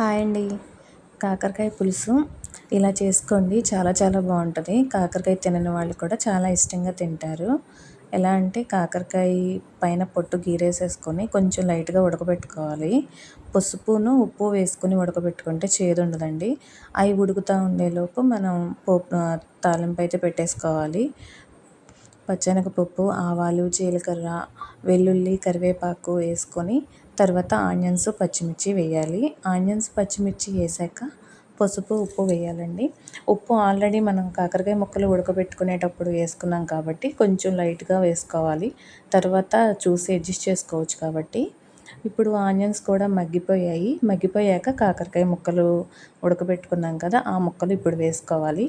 Hi అండి. కాకరకాయ పులుసు ఇలా చేసుకోండి. చాలా చాలా బాగుంటుంది. కాకరకాయ తినని వాళ్ళు కూడా చాలా ఇష్టంగా తింటారు. ఎలా అంటే కాకరకాయ పైన పొట్టు గీరేసేసుకొని కొంచెం లైట్గా ఉడకబెట్టుకోవాలి. పసుపును ఉప్పు వేసుకొని ఉడకబెట్టుకుంటే చేదు ఉండదండి అవి ఉడుకుతూ ఉండేలోపు మనం పోపు తాలింపు అయితే పెట్టేసుకోవాలి. పచ్చనగపప్పు ఆవాలు జీలకర్ర వెల్లుల్లి కరివేపాకు వేసుకొని తర్వాత ఆనియన్స్ పచ్చిమిర్చి వేయాలి. ఆనియన్స్ పచ్చిమిర్చి వేసాక పసుపు ఉప్పు వేయాలండి. ఉప్పు ఆల్రెడీ మనం కాకరకాయ ముక్కలు ఉడకబెట్టుకునేటప్పుడు వేసుకున్నాం కాబట్టి కొంచెం లైట్గా వేసుకోవాలి. తర్వాత చూసి అడ్జస్ట్ చేసుకోవచ్చు కాబట్టి. ఇప్పుడు ఆనియన్స్ కూడా మగ్గిపోయాయి. మగ్గిపోయాక కాకరకాయ ముక్కలు ఉడకబెట్టుకున్నాం కదా ఆ ముక్కలు ఇప్పుడు వేసుకోవాలి.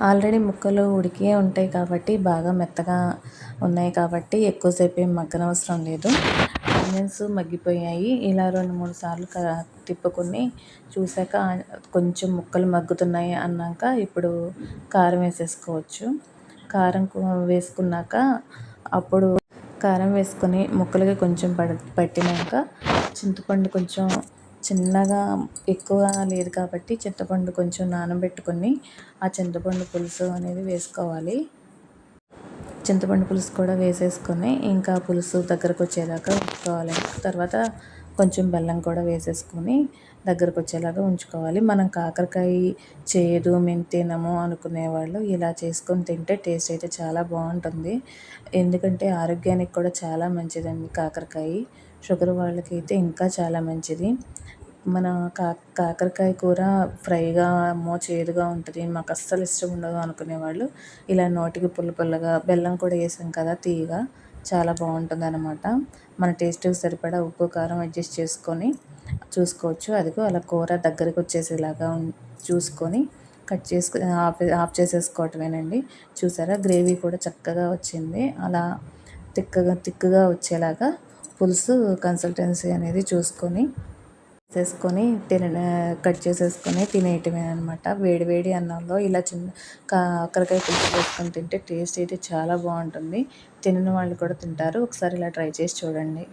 ఆల్రెడీ ముక్కలు ఉడికే ఉంటాయి కాబట్టి బాగా మెత్తగా ఉన్నాయి కాబట్టి ఎక్కువసేపు ఏం మగ్గనవసరం లేదు. ఆనియన్స్ మగ్గిపోయాయి. ఇలా రెండు మూడు సార్లు తిప్పుకొని చూసాక కొంచెం ముక్కలు మగ్గుతున్నాయి అన్నాక ఇప్పుడు కారం వేసేసుకోవచ్చు. కారం వేసుకున్నాక అప్పుడు కారం వేసుకొని ముక్కలకి కొంచెం పడ పట్టినాక చింతపండు కొంచెం చిన్నగా ఎక్కువ లేదు కాబట్టి చింతపండు కొంచెం నానబెట్టుకొని ఆ చింతపండు పులుసు అనేది వేసుకోవాలి. చింతపండు పులుసు కూడా వేసేసుకొని ఇంకా పులుసు దగ్గరకు వచ్చేదాకా ఉంచుకోవాలి తర్వాత కొంచెం బెల్లం కూడా వేసేసుకొని దగ్గరకు వచ్చేలాగా ఉంచుకోవాలి. మనం కాకరకాయ చేదు మేము తినము అనుకునేవాళ్ళు ఇలా చేసుకొని తింటే టేస్ట్ అయితే చాలా బాగుంటుంది. ఎందుకంటే ఆరోగ్యానికి కూడా చాలా మంచిదండి కాకరకాయ. షుగర్ వాళ్ళకి అయితే ఇంకా చాలా మంచిది. మన కా కాకరకాయ కూర ఫ్రైగా అమ్మో చేదుగా ఉంటుంది మాకు అస్సలు ఇష్టం ఉండదు అనుకునేవాళ్ళు ఇలా నోటికి పుల్ల పుల్లగా బెల్లం కూడా వేసాం కదా తీయగా. చాలా బాగుంటుంది అనమాట మన టేస్ట్కి సరిపడా ఉప్పు కారం అడ్జస్ట్ చేసుకొని చూసుకోవచ్చు. అదిగో అలా కూర దగ్గరికి వచ్చేసేలాగా చూసుకొని కట్ చేసుకు ఆఫ్ ఆఫ్ చేసేసుకోవటమేనండి. చూసారా? గ్రేవీ కూడా చక్కగా వచ్చింది. అలా తిక్కగా తిక్కుగా వచ్చేలాగా పులుసు కన్సల్టెన్సీ అనేది చూసుకొని చేసుకొని తిన కట్ చేసేసుకొని తినేయటమే అనమాట వేడి వేడి అన్నంలో ఇలా చిన్న కాకరకాయ పులుసు వేసుకొని తింటే టేస్ట్ అయితే చాలా బాగుంటుంది. తినని వాళ్ళు కూడా తింటారు. ఒకసారి ఇలా ట్రై చేసి చూడండి.